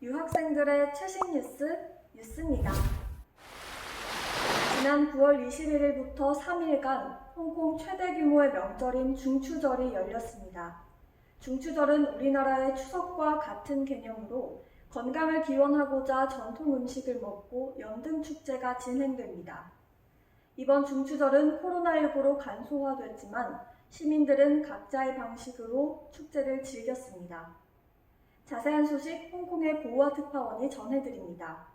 유학생들의 최신 뉴스, 뉴스입니다. 지난 9월 21일부터 3일간 홍콩 최대 규모의 명절인 중추절이 열렸습니다. 중추절은 우리나라의 추석과 같은 개념으로 건강을 기원하고자 전통 음식을 먹고 연등 축제가 진행됩니다. 이번 중추절은 코로나19로 간소화됐지만 시민들은 각자의 방식으로 축제를 즐겼습니다. 자세한 소식 홍콩의 고우아 특파원이 전해드립니다.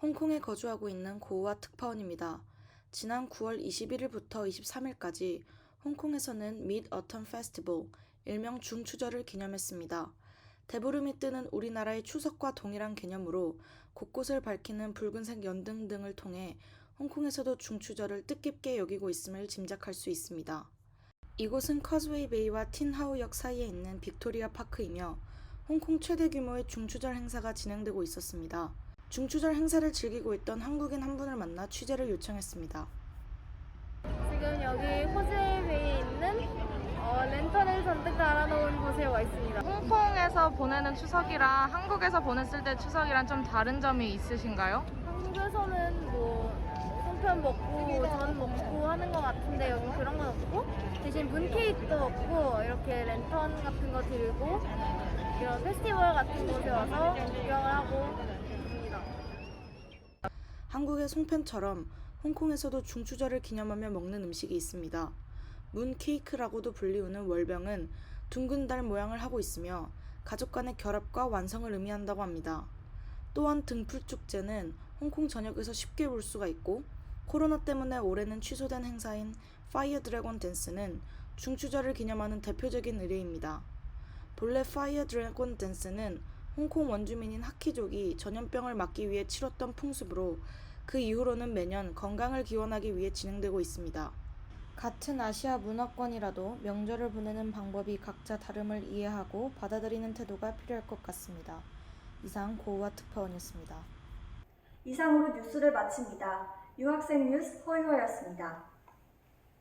홍콩에 거주하고 있는 고우아 특파원입니다. 지난 9월 21일부터 23일까지 홍콩에서는 Mid Autumn Festival, 일명 중추절을 기념했습니다. 대보름이 뜨는 우리나라의 추석과 동일한 개념으로 곳곳을 밝히는 붉은색 연등 등을 통해 홍콩에서도 중추절을 뜻깊게 여기고 있음을 짐작할 수 있습니다. 이곳은 커즈웨이 베이와 틴하우역 사이에 있는 빅토리아 파크이며 홍콩 최대 규모의 중추절 행사가 진행되고 있었습니다. 중추절 행사를 즐기고 있던 한국인 한 분을 만나 취재를 요청했습니다. 지금 여기 호즈웨이에 있는 어, 랜턴을 잔뜩 달아놓은 곳에 와 있습니다. 홍콩에서 보내는 추석이랑 한국에서 보냈을 때 추석이랑 좀 다른 점이 있으신가요? 한국에서는 뭐 송편 먹고 전 먹고 하는 것 같은데 여기 그런 건 없고 대신 문케이크도 없고 이렇게 랜턴 같은 거 들고 이런 페스티벌 같은 곳에 와서 구경을 하고 있습니다. 한국의 송편처럼 홍콩에서도 중추절을 기념하며 먹는 음식이 있습니다. 문 케이크라고도 불리우는 월병은 둥근 달 모양을 하고 있으며 가족 간의 결합과 완성을 의미한다고 합니다. 또한 등풀 축제는 홍콩 전역에서 쉽게 볼 수가 있고 코로나 때문에 올해는 취소된 행사인 파이어 드래곤 댄스는 중추절을 기념하는 대표적인 의례입니다. 본래 파이어 드래곤 댄스는 홍콩 원주민인 하키족이 전염병을 막기 위해 치렀던 풍습으로 그 이후로는 매년 건강을 기원하기 위해 진행되고 있습니다. 같은 아시아 문화권이라도 명절을 보내는 방법이 각자 다름을 이해하고 받아들이는 태도가 필요할 것 같습니다. 이상 고우아 특파원이었습니다. 이상으로 뉴스를 마칩니다. 유학생 뉴스 허유아였습니다.